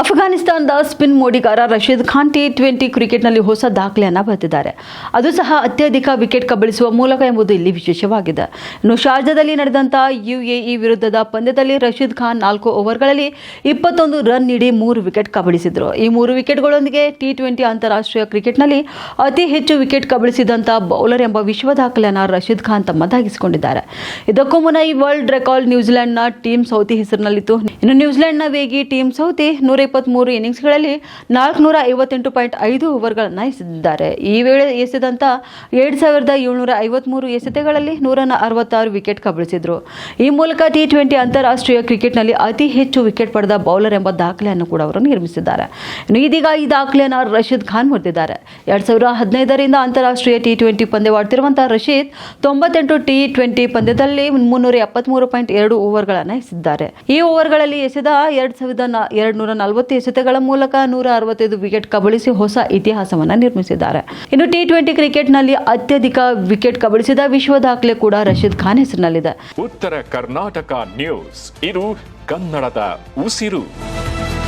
ಅಫ್ಘಾನಿಸ್ತಾನದ spin ಮೋಡಿಗಾರ Rashid Khan T twenty ಕ್ರಿಕೆಟ್ನಲ್ಲಿ ಹೊಸ ದಾಖಲೆಯನ್ನು ಬರೆದಿದ್ದಾರೆ. ಅದು ಸಹ ಅತ್ಯಧಿಕ ವಿಕೆಟ್ ಕಬಳಿಸುವ ಮೂಲಕ ಎಂಬುದು ಇಲ್ಲಿ ವಿಶೇಷವಾಗಿದೆ. ಇನ್ನು ಶಾರ್ಜಾದಲ್ಲಿ ನಡೆದಂಥ ಯುಎಇ ವಿರುದ್ಧದ ಪಂದ್ಯದಲ್ಲಿ ರಶೀದ್ ಖಾನ್ ನಾಲ್ಕು ಓವರ್ಗಳಲ್ಲಿ ಇಪ್ಪತ್ತೊಂದು ರನ್ ನೀಡಿ ಮೂರು ವಿಕೆಟ್ ಕಬಳಿಸಿದರು. ಈ ಮೂರು ವಿಕೆಟ್ಗಳೊಂದಿಗೆ ಟಿ ಟ್ವೆಂಟಿ ಅಂತಾರಾಷ್ಟ್ರೀಯ ಕ್ರಿಕೆಟ್ನಲ್ಲಿ ಅತಿ ಹೆಚ್ಚು ವಿಕೆಟ್ ಕಬಳಿಸಿದಂಥ ಬೌಲರ್ ಎಂಬ ವಿಶ್ವ ದಾಖಲೆಯನ್ನು ರಶೀದ್ ಖಾನ್ ತಮ್ಮದಾಗಿಸಿಕೊಂಡಿದ್ದಾರೆ. ಇದಕ್ಕೂ ಮುನ್ನ ಈ ವರ್ಲ್ಡ್ ರೆಕಾರ್ಡ್ ನ್ಯೂಜಿಲೆಂಡ್ನ ಟೀಮ್ ಸೌತಿ ಹೆಸರಿನಲ್ಲಿತ್ತು. ಇನ್ನು ನ್ಯೂಜಿಲೆಂಡ್ನ ವೇಗಿ ಟೀಮ್ ಸೌತಿ ನೂರ ಇಪ್ಪತ್ತ್ಮೂರು ಇನ್ನಿಂಗ್ಸ್ಗಳಲ್ಲಿ ನಾಲ್ಕುನೂರ ಐವತ್ತೆಂಟು ಪಾಯಿಂಟ್ ಐದು ಓವರ್ಗಳನ್ನು ಎಸೆದಿದ್ದಾರೆ. ಈ ವೇಳೆ ಎಸೆದಂಥ ಎರಡು ಸಾವಿರದ ಏಳ್ನೂರ ಐವತ್ತ್ಮೂರು ಎಸೆತಗಳಲ್ಲಿ ನೂರ ಅರವತ್ತಾರು ವಿಕೆಟ್ ಕಬಳಿಸಿದರು. ಈ ಮೂಲಕ ಟಿ ಟ್ವೆಂಟಿ ಅಂತಾರಾಷ್ಟ್ರೀಯ ಕ್ರಿಕೆಟ್ನಲ್ಲಿ ಅತಿ ಹೆಚ್ಚು ವಿಕೆಟ್ ಪಡೆದ ಬೌಲರ್ ಎಂಬ ದಾಖಲೆಯನ್ನು ಕೂಡ ಅವರು ನಿರ್ಮಿಸಿದ್ದಾರೆ. ಇದೀಗ ಈ ದಾಖಲೆಯನ್ನು ರಶೀದ್ ಖಾನ್ ಮುರಿದಿದ್ದಾರೆ ಎರಡು ಸಾವಿರದ ಹದಿನೈದರಿಂದ ಅಂತಾರಾಷ್ಟ್ರೀಯ ಟಿ ಟ್ವೆಂಟಿ ಪಂದ್ಯವಾಡ್ತಿರುವಂಥ ರಶೀದ್ ತೊಂಬತ್ತೆಂಟು ಟಿ ಟ್ವೆಂಟಿ ಪಂದ್ಯದಲ್ಲಿ ಮುನ್ನೂರ ಎಪ್ಪತ್ತ್ಮೂರು ಪಾಯಿಂಟ್ ಎರಡು ಓವರ್ಗಳನ್ನು ಎಸೆದಿದ್ದಾರೆ. ಈ ಓವರ್ಗಳಲ್ಲಿ ಎಸೆದ ಎರಡು ಸಾವಿರದ ಎರಡು ನೂರ ನಲವತ್ತು ಎಸೆತಗಳ ಮೂಲಕ ನೂರ ಅರವತ್ತೈದು ವಿಕೆಟ್ ಕಬಳಿಸಿ ಹೊಸ ಇತಿಹಾಸವನ್ನು ನಿರ್ಮಿಸಿದ್ದಾರೆ. ಇನ್ನು ಟಿ ಟ್ವೆಂಟಿ ಕ್ರಿಕೆಟ್ನಲ್ಲಿ ಅತ್ಯಧಿಕ ವಿಕೆಟ್ ಕಬಳಿಸಿದ ವಿಶ್ವ ದಾಖಲೆ ಕೂಡ ರಶೀದ್ ಖಾನ್ ಹೆಸರಿನಲ್ಲಿದೆ. ಉತ್ತರ ಕರ್ನಾಟಕ ನ್ಯೂಸ್. ಇದು ಕನ್ನಡದ ಉಸಿರು.